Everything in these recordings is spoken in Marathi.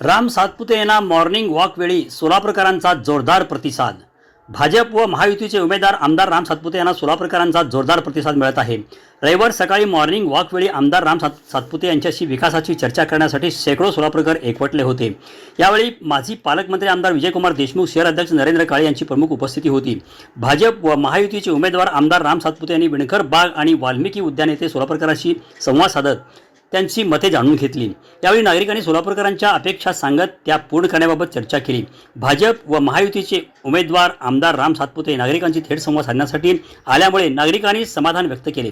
राम सातपुते यांना मॉर्निंग वॉकवेळी सोलापूरकरांचा जोरदार प्रतिसाद. भाजप व महायुतीचे उमेदवार आमदार राम सातपुते यांना सोलापूरकरांचा जोरदार प्रतिसाद मिळत आहे. रविवार सकाळी मॉर्निंग वॉकवेळी आमदार राम सात सातपुते यांच्याशी विकासाची चर्चा करण्यासाठी शेकडो सोलापूरकर एकवटले होते. यावेळी माजी पालकमंत्री आमदार विजयकुमार देशमुख शहर अध्यक्ष नरेंद्र काळे यांची प्रमुख उपस्थिती होती. भाजप व महायुतीचे उमेदवार आमदार राम सातपुते यांनी विणकर बाग आणि वाल्मिकी उद्यान येथे सोलापूरकरांशी संवाद साधत त्यांची मते जाणून घेतली. यावेळी नागरिकांनी सोलापूरकरांच्या अपेक्षा सांगत त्या पूर्ण करण्याबाबत चर्चा केली. भाजप व महायुतीचे उमेदवार आमदार राम सातपुते नागरिकांची थेट संवाद साधण्यासाठी आल्यामुळे नागरिकांनी समाधान व्यक्त केले.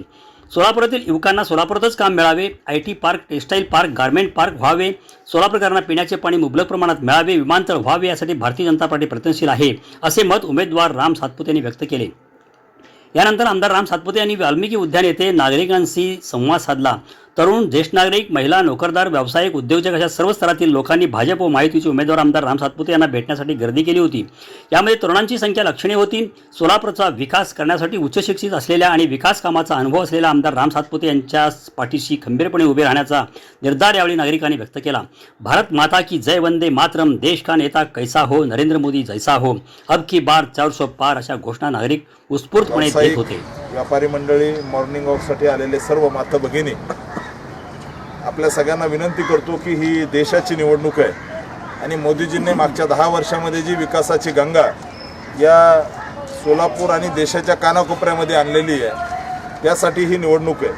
सोलापुरातील युवकांना सोलापुरातच काम मिळावे I T park textile park garment park व्हावे सोलापूरकरांना पिण्याचे पाणी मुबलक प्रमाणात मिळावे विमानतळ व्हावे यासाठी भारतीय जनता पार्टी प्रयत्नशील आहे असे मत उमेदवार राम सातपुते यांनी व्यक्त केले. यानंतर आमदार राम सातपुते यांनी वाल्मिकी उद्यान येथे नागरिकांशी संवाद साधला. तरुण ज्येष्ठ नागरिक महिला नोकरदार व्यावसायिक उद्योजक अशा सर्व स्तरातील लोकांनी भाजप व माहितीचे उमेदवार आमदार राम सातपुते यांना भेटण्यासाठी गर्दी केली होती. यामध्ये तरुणांची संख्या लक्षणीय होती. सोलापूरचा विकास करण्यासाठी उच्च शिक्षित असलेल्या आणि विकास कामाचा अनुभव असलेला आमदार राम सातपुते यांच्या पाठीशी खंबीरपणे उभे राहण्याचा निर्धार यावेळी नागरिकांनी व्यक्त केला. भारत माता की जय वंदे मातरम देश का नेता कैसा हो नरेंद्र मोदी जैसा हो अब की बार चार सौ पार अशा घोषणा नागरिक उत्स्फूर्तपणे देत होते. व्यापारी मंडळी मॉर्निंग वॉकसाठी आलेले सर्व माता भगिनी आपल्या सगळ्यांना विनंती करतो की ही देशाची निवडणूक आहे. आणि मोदीजींनी मागच्या दहा वर्षामध्ये जी विकासाची गंगा या सोलापूर आणि देशाच्या कानाकोपऱ्यामध्ये आणलेली आहे त्यासाठी ही निवडणूक आहे.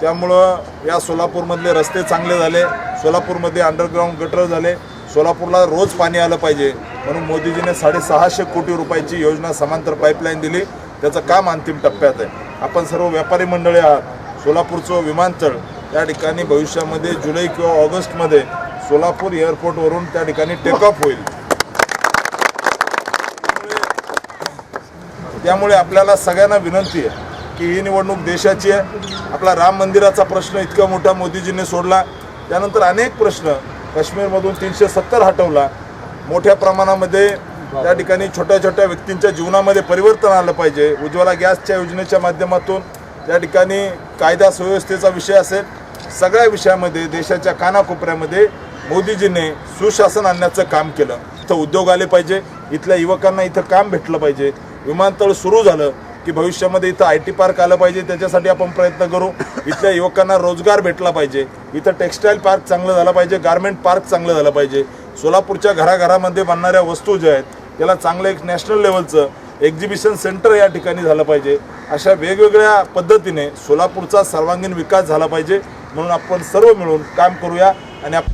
त्यामुळं या सोलापूरमधले रस्ते चांगले झाले सोलापूरमध्ये अंडरग्राऊंड गटर झाले सोलापूरला रोज पाणी आलं पाहिजे. म्हणून मोदीजीने साडेसहाशे कोटी रुपयाची योजना समांतर पाईपलाईन दिली. त्याचं काम अंतिम टप्प्यात आहे. आपण सर्व व्यापारी मंडळी आहात. सोलापूरचं विमानतळ त्या ठिकाणी भविष्यामध्ये जुलै किंवा ऑगस्टमध्ये सोलापूर एअरपोर्टवरून त्या ठिकाणी टेकऑफ होईल. त्यामुळे आपल्याला सगळ्यांना विनंती आहे की ही निवडणूक देशाची आहे. आपला राम मंदिराचा प्रश्न इतका मोठा मोदीजींनी सोडला. त्यानंतर अनेक प्रश्न काश्मीरमधून तीनशे सत्तर हटवला. मोठ्या प्रमाणामध्ये त्या ठिकाणी छोट्या छोट्या व्यक्तींच्या जीवनामध्ये परिवर्तन आलं पाहिजे. उज्ज्वला गॅसच्या योजनेच्या माध्यमातून त्या ठिकाणी कायदा सुव्यवस्थेचा विषय असेल सगळ्या विषयामध्ये देशाच्या कानाकोपऱ्यामध्ये मोदीजीने सुशासन आणण्याचं काम केलं. इथं उद्योग आले पाहिजे इथल्या युवकांना इथं काम भेटलं पाहिजे. विमानतळ सुरू झालं की भविष्यामध्ये इथं आय टी पार्क आलं पाहिजे त्याच्यासाठी आपण प्रयत्न करू. इथल्या युवकांना रोजगार भेटला पाहिजे. इथं टेक्स्टाईल पार्क चांगलं झालं पाहिजे गारमेंट पार्क चांगलं झालं पाहिजे. सोलापूरच्या घराघरामध्ये बनणाऱ्या वस्तू ज्या आहेत त्याला चांगलं एक नॅशनल लेवलचं एक्झिबिशन सेंटर या ठिकाणी झालं पाहिजे. अशा वेगवेगळ्या पद्धतीने सोलापूरचा सर्वांगीण विकास झाला पाहिजे. म्हणून आपण सर्व मिळून काम करूया आणि आप